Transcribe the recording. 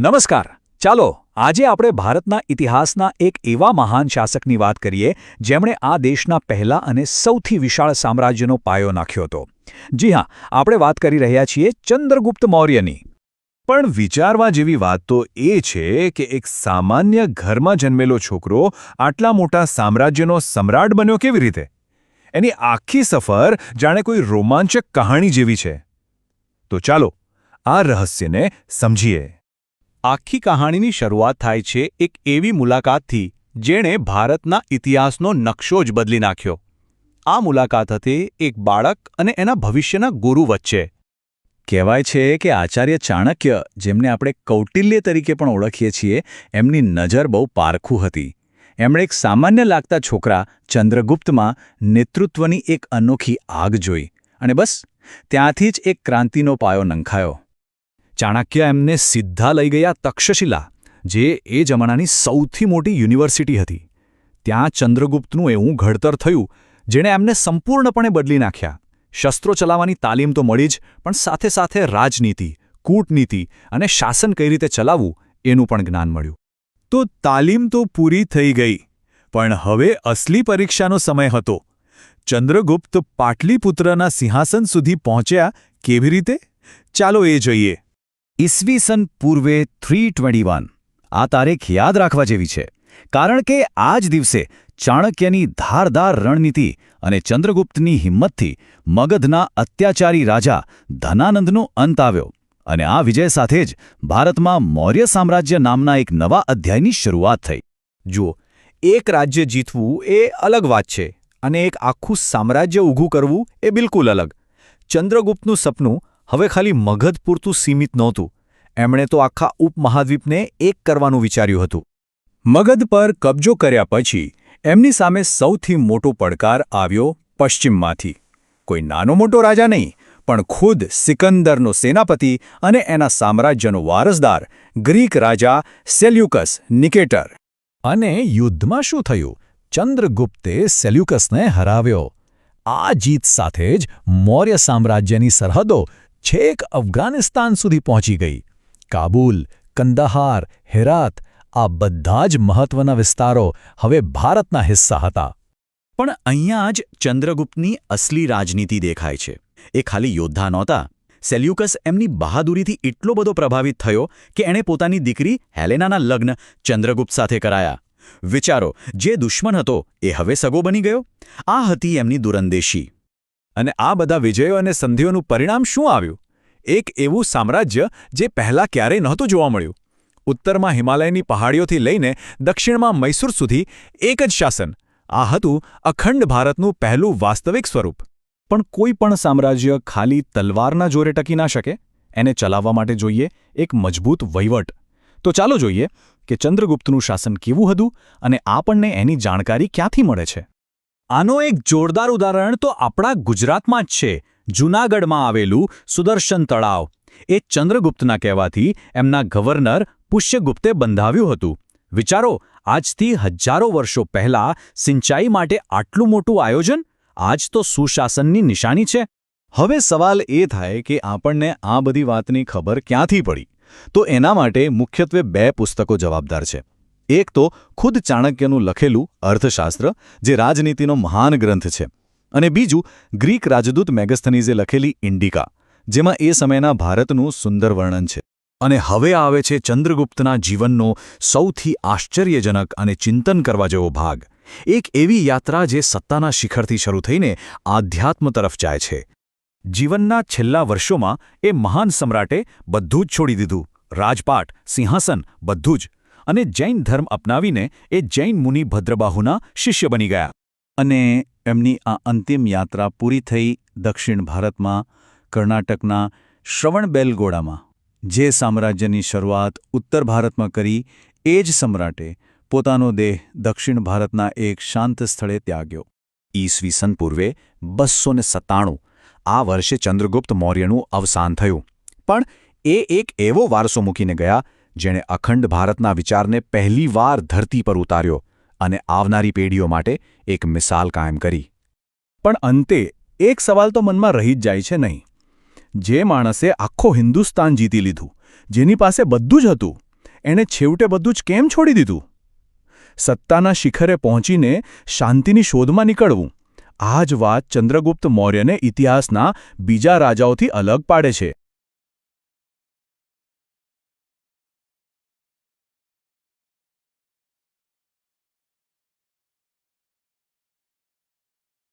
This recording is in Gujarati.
નમસ્કાર. ચાલો, આજે આપણે ભારતના ઇતિહાસના એક એવા મહાન શાસકની વાત કરીએ, જેમણે આ દેશના પહેલા અને સૌથી વિશાળ સામ્રાજ્યનો પાયો નાખ્યો હતો. જી હા, આપણે વાત કરી રહ્યા છીએ ચંદ્રગુપ્ત મૌર્યની. પણ વિચારવા જેવી વાત તો એ છે કે એક સામાન્ય ઘરમાં જન્મેલો છોકરો આટલા મોટા સામ્રાજ્યનો સમ્રાટ બન્યો કેવી રીતે? એની આખી સફર જાણે કોઈ રોમાંચક કહાણી જેવી છે. તો ચાલો, આ રહસ્યને સમજીએ. આખી કહાણીની શરૂઆત થાય છે એક એવી મુલાકાતથી જેણે ભારતના ઇતિહાસનો નકશો જ બદલી નાખ્યો. આ મુલાકાત હતી એક બાળક અને એના ભવિષ્યના ગુરુ વચ્ચે. કહેવાય છે કે આચાર્ય ચાણક્ય, જેમને આપણે કૌટિલ્ય તરીકે પણ ઓળખીએ છીએ, એમની નજર બહુ પારખું હતી. એમણે એક સામાન્ય લાગતા છોકરા, ચંદ્રગુપ્તમાં, નેતૃત્વની એક અનોખી આગ જોઈ. અને બસ, ત્યાંથી જ એક ક્રાંતિનો પાયો નંખાયો. ચાણક્ય એમને સીધા લઈ ગયા તક્ષશિલા, જે એ જમાનાની સૌથી મોટી યુનિવર્સિટી હતી. ત્યાં ચંદ્રગુપ્તનું એવું ઘડતર થયું, જેણે એમને સંપૂર્ણપણે બદલી નાખ્યા. શસ્ત્રો ચલાવવાની તાલીમ તો મળી જ, પણ સાથે સાથે રાજનીતિ, કૂટનીતિ અને શાસન કઈ રીતે ચલાવવું, એનું પણ જ્ઞાન મળ્યું. તો તાલીમ તો પૂરી થઈ ગઈ, પણ હવે અસલી પરીક્ષાનો સમય હતો. ચંદ્રગુપ્ત પાટલીપુત્રના સિંહાસન સુધી પહોંચ્યા કેવી રીતે? ચાલો એ જોઈએ. ઈસવીસન પૂર્વે થ્રી ટ્વેન્ટી વન. આ તારીખ યાદ રાખવા જેવી છે. કારણ કે આ જ દિવસે ચાણક્યની ધારદાર રણનીતિ અને ચંદ્રગુપ્તની હિંમતથી મગધના અત્યાચારી રાજા ધનાનંદનો અંત આવ્યો અને આ વિજય સાથે જ ભારતમાં મૌર્ય સામ્રાજ્ય નામના એક નવા અધ્યાયની શરૂઆત થઈ. જુઓ, એક રાજ્ય જીતવું એ અલગ વાત છે અને એક આખું સામ્રાજ્ય ઊભું કરવું એ બિલકુલ અલગ. ચંદ્રગુપ્તનું સપનું હવે ખાલી મગધ પૂરતું સીમિત નહોતું. એમણે તો આખા ઉપમહાદ્વીપને એક કરવાનું વિચાર્યું હતું. મગધ પર કબજો કર્યા પછી, એમની સામે સૌથી મોટો પડકાર આવ્યો પશ્ચિમમાંથી. કોઈ નાનો મોટો રાજા નહીં, પણ ખુદ સિકંદરનો સેનાપતિ અને એના સામ્રાજ્યનો વારસદાર, ગ્રીક રાજા સેલ્યુકસ નિકેટર. અને યુદ્ધમાં શું થયું? ચંદ્રગુપ્તે સેલ્યુકસને હરાવ્યો. આ જીત સાથે જ મૌર્ય સામ્રાજ્યની સરહદો છેક અફઘાનિસ્તાન સુધી પહોંચી ગઈ. કાબુલ, કંદહાર, હેરાત, આ બધા જ મહત્વના વિસ્તારો હવે ભારતના હિસ્સા હતા. પણ અહીંયા જ ચંદ્રગુપ્તની અસલી રાજનીતિ દેખાય છે. એ ખાલી યોદ્ધા નહોતા. સેલ્યુકસ એમની બહાદુરીથી એટલો બધો પ્રભાવિત થયો કે એણે પોતાની દીકરી હેલેનાના લગ્ન ચંદ્રગુપ્ત સાથે કરાયા. વિચારો, જે દુશ્મન હતો એ હવે સગો બની ગયો? આ હતી એમની દુરંદેશી. અને આ બધા વિજયો અને સંધિઓનું પરિણામ શું આવ્યું? એક એવું સામ્રાજ્ય જે પહેલાં ક્યારેય નહોતું જોવા મળ્યું. ઉત્તરમાં હિમાલયની પહાડીઓથી લઈને દક્ષિણમાં મૈસૂર સુધી એક જ શાસન. આ હતું અખંડ ભારતનું પહેલું વાસ્તવિક સ્વરૂપ. પણ કોઈ પણ સામ્રાજ્ય ખાલી તલવારના જોરે ટકી ના શકે? એને ચલાવવા માટે જોઈએ એક મજબૂત વહીવટ. તો ચાલો જોઈએ કે ચંદ્રગુપ્તનું શાસન કેવું હતું અને આપણને એની જાણકારી ક્યાંથી મળે છે? આનો એક જોરદાર ઉદાહરણ તો આપણા ગુજરાતમાં જ છે. જૂનાગઢમાં આવેલું સુદર્શન તળાવ. એ ચંદ્રગુપ્તના કહેવાથી એમના ગવર્નર પુષ્યગુપ્તે બંધાવ્યું હતું. વિચારો, આજથી હજારો વર્ષો પહેલા સિંચાઈ માટે આટલું મોટું આયોજન? આજ તો સુશાસનની નિશાની છે. હવે સવાલ એ થાય કે આપણને આ બધી વાતની ખબર ક્યાંથી પડી? તો એના માટે મુખ્યત્વે બે પુસ્તકો જવાબદાર છે. એક તો ખુદ ચાણક્યનું લખેલું અર્થશાસ્ત્ર, જે રાજનીતિનો મહાન ગ્રંથ છે. અને બીજું, ગ્રીક રાજદૂત મેગસ્થનીઝે લખેલી ઇન્ડિકા, જેમાં એ સમયના ભારતનું સુંદર વર્ણન છે. અને હવે આવે છે ચંદ્રગુપ્તના જીવનનો સૌથી આશ્ચર્યજનક અને ચિંતન કરવા જેવો ભાગ. એક એવી યાત્રા જે સત્તાના શિખરથી શરૂ થઈને આધ્યાત્મ તરફ જાય છે. જીવનના છેલ્લા વર્ષોમાં એ મહાન સમ્રાટે બધું જ છોડી દીધું. રાજપાટ, સિંહાસન, બધું જ. અને જૈન ધર્મ અપનાવીને એ જૈન મુનિ ભદ્રબાહુના શિષ્ય બની ગયા. અને એમની આ અંતિમ યાત્રા પૂરી થઈ દક્ષિણ ભારતમાં, કર્ણાટકના શ્રવણબેલગોડામાં જે સામ્રાજ્યની શરૂઆત ઉત્તર ભારતમાં કરી એ જ સમ્રાટે પોતાનો દેહ દક્ષિણ ભારતના એક શાંત સ્થળે ત્યાગ્યો. ઈસવીસન પૂર્વે બસો સત્તાણું આ વર્ષે ચંદ્રગુપ્ત મૌર્યનું અવસાન થયું. પણ એ એક એવો વારસો મૂકીને ગયા જેણે અખંડ ભારતના વિચારને પહેલીવાર ધરતી પર ઉતાર્યો અને આવનારી પેઢીઓ માટે એક મિસાલ કાયમ કરી. પણ અંતે એક સવાલ તો મનમાં રહી જ જાય છે નહીં. જે માણસે આખો હિન્દુસ્તાન જીતી લીધું, જેની પાસે બધું જ હતું, એણે છેવટે બધું જ કેમ છોડી દીધું? સત્તાના શિખરે પહોંચીને શાંતિની શોધમાં નીકળવું, આ જ વાત ચંદ્રગુપ્ત મૌર્યને ઇતિહાસના બીજા રાજાઓથી અલગ પાડે છે.